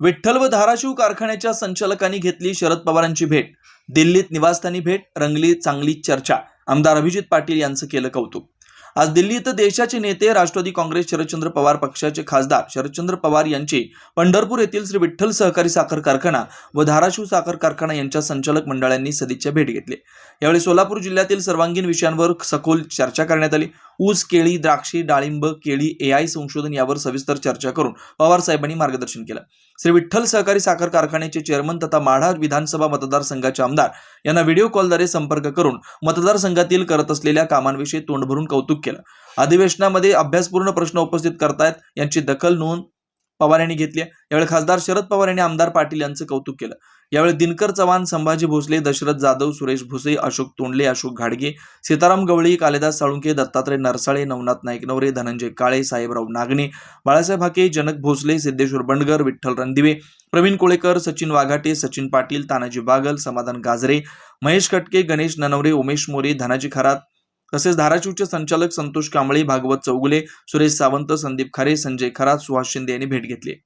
विठ्ठल व धाराशिव कारखान्याच्या संचालकांनी घेतली शरद पवारांची भेट. दिल्लीत निवासस्थानी भेट रंगली चांगली चर्चा. आमदार अभिजित पाटील यांचं केलं कौतुक. आज दिल्ली इथं देशाचे नेते राष्ट्रवादी काँग्रेस शरदचंद्र पवार पक्षाचे खासदार शरदचंद्र पवार यांची पंढरपूर येथील श्री विठ्ठल सहकारी साखर कारखाना व धाराशिव साखर कारखाना यांच्या संचालक मंडळांनी सदिच्छा भेट घेतली. यावेळी सोलापूर जिल्ह्यातील सर्वांगीण विषयांवर सखोल चर्चा करण्यात आली. ऊस केळी द्राक्षी डाळिंब केळी एआय संशोधन यावर सविस्तर चर्चा करून पवार साहेबांनी मार्गदर्शन केलं. श्री विठ्ठल सहकारी साखर कारखान्याचे चेअरमन तथा माढा विधानसभा मतदारसंघाचे आमदार यांना व्हिडिओ कॉलद्वारे संपर्क करून मतदारसंघातील करत असलेल्या कामांविषयी तोंड भरून कौतुक केलं अधिवेशनामध्ये अभ्यासपूर्ण प्रश्न उपस्थित करतायत यांची दखल नोंद पवार यांनी घेतली आहे. यावेळी खासदार शरद पवार यांनी आमदार पाटील यांचं कौतुक केलं यावेळी दिनकर चव्हाण संभाजी भोसले दशरथ जाधव सुरेश भुसे अशोक तोंडले अशोक घाडगे सीताराम गवळी कालिदास साळुंके दत्तात्रय नरसाळे नवनाथ नाईकनवरे धनंजय काळे साहेबराव नागणे बाळासाहेब हाके जनक भोसले सिद्धेश्वर बंडगर विठ्ठल रणदिवे प्रवीण कोळेकर सचिन वाघाटे सचिन पाटील तानाजी बागल समाधान गाजरे महेश कटके गणेश ननवरे उमेश मोरे धनाजी खरात तसेच धाराशिवचे संचालक संतोष कांबळे भागवत चौगुले सुरेश सावंत संदीप खारे संजय खरात सुहास शिंदे यांनी भेट घेतली